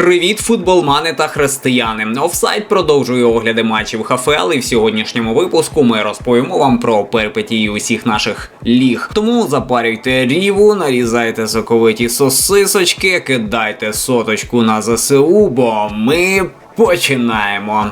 Привіт, футболмани та християни. Офсайт продовжує огляди матчів ХФЛ і в сьогоднішньому випуску ми розповімо вам про перипетії усіх наших ліг. Тому запарюйте ріву, нарізайте соковиті сосисочки, кидайте соточку на ЗСУ, бо ми починаємо.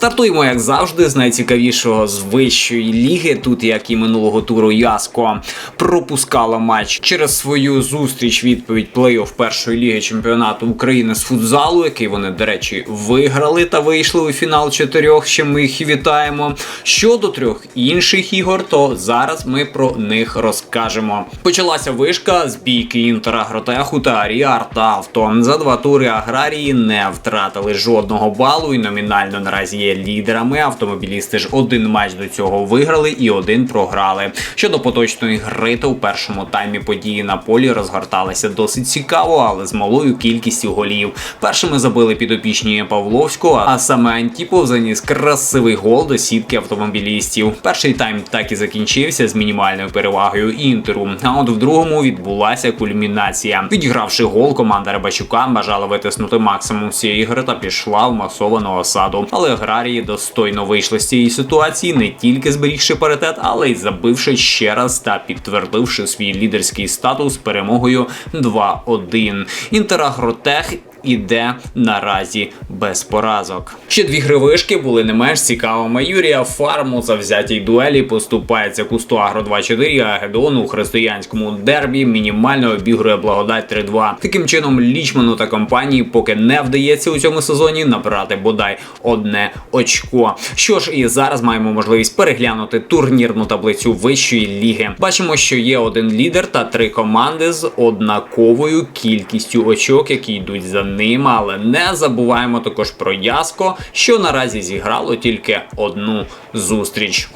Стартуємо, як завжди, з найцікавішого з вищої ліги. Тут, як і минулого туру, Яско пропускала матч через свою зустріч відповідь плей-офф першої ліги чемпіонату України з футзалу, який вони, до речі, виграли та вийшли у фінал чотирьох. Ще ми їх вітаємо. Щодо трьох інших ігор, то зараз ми про них розкажемо. Почалася вишка з бійки інтера Гротеху та Аріарта Авто. За два тури аграрії не втратили жодного балу і номінально наразі є лідерами. Автомобілісти ж один матч до цього виграли і один програли. Щодо поточної гри, то у першому таймі події на полі розгорталися досить цікаво, але з малою кількістю голів. Першими забили підопічні Павловського, а саме Антіпов заніс красивий гол до сітки автомобілістів. Перший тайм так і закінчився з мінімальною перевагою інтеру. А от в другому відбулася кульмінація. Відігравши гол, команда Рибачука бажала витиснути максимум цієї гри та пішла в масовану осаду. Але аграрії достойно вийшли з цієї ситуації, не тільки зберігши паритет, але й забивши ще раз та підтвердивши свій лідерський статус перемогою 2-1. Інтерагротех іде наразі без поразок. Ще дві гри вишки були не менш цікавими. Юрія Фарму за взятій дуелі поступається Кусту Агро 2-4, а Гедон у християнському дербі мінімально обігрує благодать 3-2. Таким чином, лічману та компанії поки не вдається у цьому сезоні набрати бодай одне очко. Що ж, і зараз маємо можливість переглянути турнірну таблицю вищої ліги. Бачимо, що є один лідер та три команди з однаковою кількістю очок, які йдуть за ним. Але не забуваємо також про Яско, що наразі зіграло тільки одну зустріч.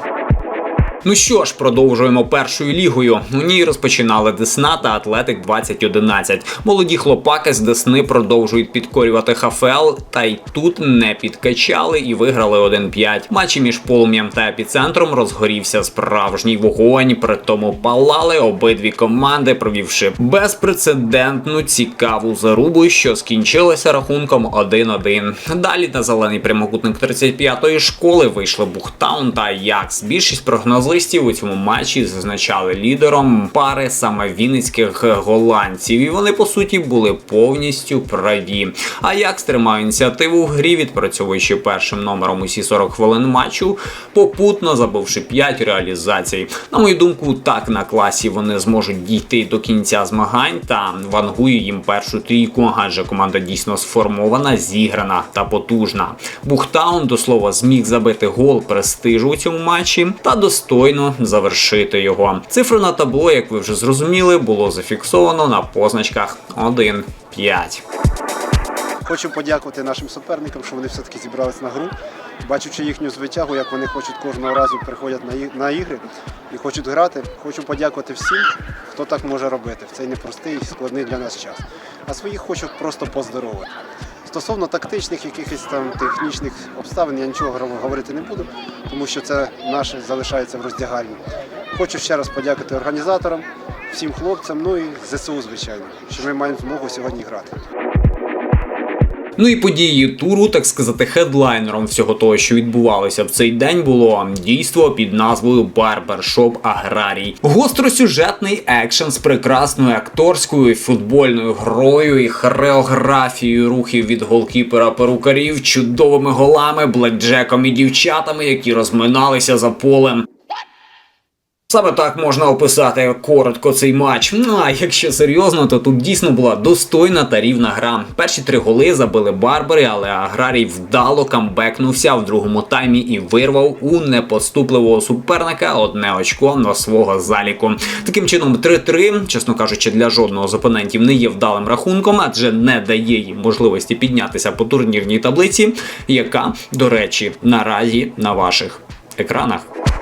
Ну що ж, продовжуємо першою лігою. У ній розпочинали Десна та Атлетик 2011. Молоді хлопаки з Десни продовжують підкорювати ХФЛ, та й тут не підкачали і виграли 1-5. Матчі між полум'ям та епіцентром розгорівся справжній вогонь. При тому палали обидві команди, провівши безпрецедентну цікаву зарубу, що скінчилася рахунком 1-1. Далі на зелений прямокутник 35-ї школи вийшли Бухтаун та Якс. Більшість прогнозистів у цьому матчі зазначали лідером пари саме вінницьких голландців, і вони по суті були повністю праві. А Якс тримав ініціативу в грі, відпрацьовуючи першим номером усі 40 хвилин матчу, попутно забивши 5 реалізацій. На мою думку, так на класі вони зможуть дійти до кінця змагань та вангую їм першу трійку, адже команда дійсно сформована, зіграна та потужна. Бухтаун до слова зміг забити гол престижу у цьому матчі та достойно завершити його. Цифри на табло, як ви вже зрозуміли, було зафіксовано на позначках 1-5. Хочу подякувати нашим суперникам, що вони все-таки зібрались на гру. Бачучи їхню звитягу, як вони хочуть кожного разу приходять на ігри і хочуть грати. Хочу подякувати всім, хто так може робити в цей непростий і складний для нас час. А своїх хочу просто поздоровити. Стосовно тактичних якихось там технічних обставин, я нічого говорити не буду, тому що це наше залишається в роздягальні. Хочу ще раз подякувати організаторам, всім хлопцям, ну і ЗСУ, звичайно, що ми маємо змогу сьогодні грати. Ну і події туру, так сказати, хедлайнером всього того, що відбувалося в цей день, було дійство під назвою Барбершоп Аграрій. Гостросюжетний екшен з прекрасною акторською футбольною грою і хореографією рухів від голкіпера перукарів, чудовими голами, блекджеком і дівчатами, які розминалися за полем. Саме так можна описати коротко цей матч. Ну а якщо серйозно, то тут дійсно була достойна та рівна гра. Перші три голи забили барбари, але аграрій вдало камбекнувся в другому таймі і вирвав у непоступливого суперника одне очко на свого заліку. Таким чином, 3-3, чесно кажучи, для жодного з опонентів не є вдалим рахунком, адже не дає їм можливості піднятися по турнірній таблиці, яка, до речі, наразі на ваших екранах.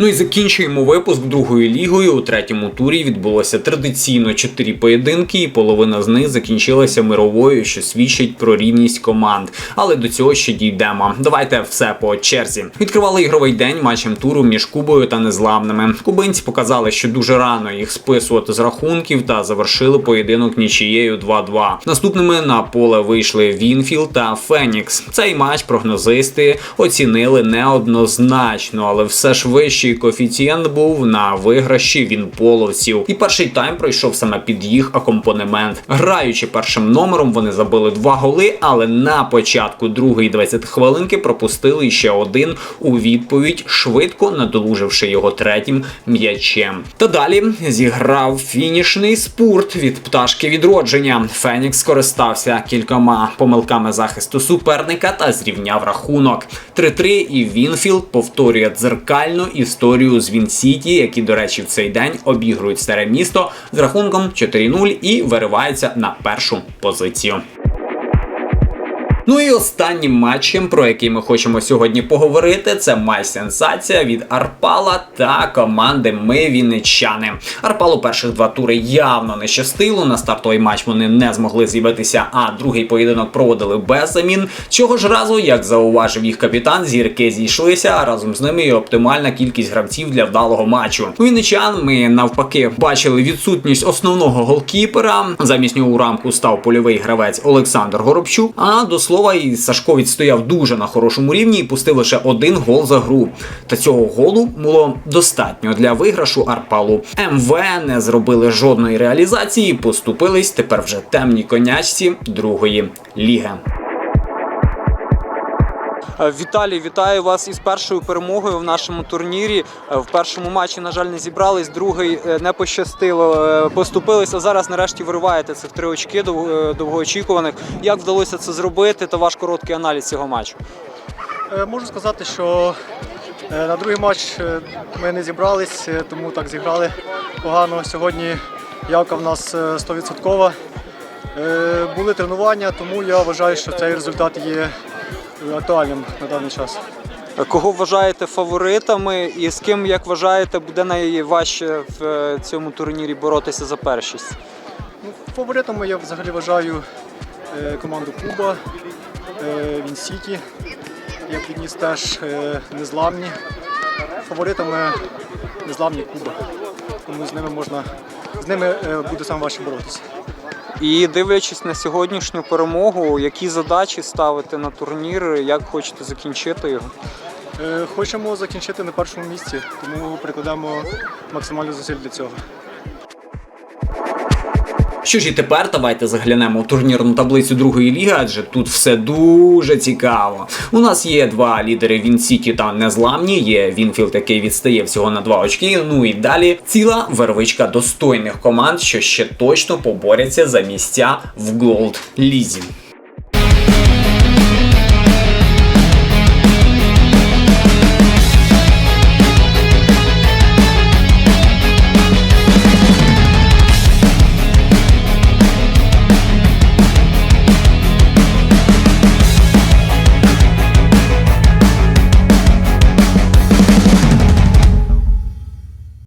Ну і закінчуємо випуск другою лігою. У третьому турі відбулося традиційно чотири поєдинки, і половина з них закінчилася мировою, що свідчить про рівність команд. Але до цього ще дійдемо. Давайте все по черзі. Відкривали ігровий день матчем туру між Кубою та незламними. Кубинці показали, що дуже рано їх списувати з рахунків та завершили поєдинок нічією 2-2. Наступними на поле вийшли Вінфілд та Фенікс. Цей матч прогнозисти оцінили неоднозначно, але все ж вищий коефіцієнт був на виграші вінполовців. І перший тайм пройшов саме під їх акомпанемент. Граючи першим номером, вони забили два голи, але на початку другої 20 хвилинки пропустили ще один у відповідь, швидко надолуживши його третім м'ячем. Та далі зіграв фінішний спурт від пташки відродження. Фенікс скористався кількома помилками захисту суперника та зрівняв рахунок. 3-3 і Вінфілд повторює дзеркальну історію з Вінсіті, які, до речі, в цей день обігрують старе місто з рахунком 4-0 і вириваються на першу позицію. Ну і останнім матчем, про який ми хочемо сьогодні поговорити, це матч сенсація від Арпала та команди Ми Вінничани. Арпалу перших два тури явно не щастило. На стартовий матч вони не змогли з'явитися, а другий поєдинок проводили без замін. Цього ж разу, як зауважив їх капітан, зірки зійшлися, а разом з ними і оптимальна кількість гравців для вдалого матчу. У Вінничан ми навпаки бачили відсутність основного голкіпера. Замість нього у рамку став польовий гравець Олександр Горобчук. А до слова, і Сашко відстояв дуже на хорошому рівні і пустив лише один гол за гру. Та цього голу було достатньо для виграшу Арпалу. МВ не зробили жодної реалізації, поступились тепер вже темні конячці другої ліги. Е, Віталій, вітаю вас із першою перемогою в нашому турнірі. Е, В першому матчі, на жаль, не зібрались, другий е, не пощастило. Поступились, а зараз нарешті вириваєте цих три очки довгоочікуваних. Як вдалося це зробити? Та ваш короткий аналіз цього матчу. Можу сказати, що на другий матч ми не зібрались, тому так зіграли погано. Сьогодні явка в нас е, 100%. Е, Були тренування, тому я вважаю, що цей результат є актуальним на даний час. Е, Кого вважаєте фаворитами, і з ким, як вважаєте, буде найважче в е, цьому турнірі боротися за першість? Ну, Фаворитами я взагалі вважаю е, команду Куба, е, Вінсіті. Я підніс теж е, незламні. Фаворитами незламні Куба. Тому з ними можна з ними е, буде саме важче боротися. І дивлячись на сьогоднішню перемогу, які задачі ставити на турнір, як хочете закінчити його? Е, Хочемо закінчити на першому місці, тому прикладемо максимальну зусиль для цього. Що ж і тепер давайте заглянемо в турнірну таблицю другої ліги, адже тут все дуже цікаво. У нас є два лідери Вінсіті та Незламні. Є Вінфілд, який відстає всього на два очки. Ну і далі ціла вервичка достойних команд, що ще точно поборяться за місця в Голд Лізі.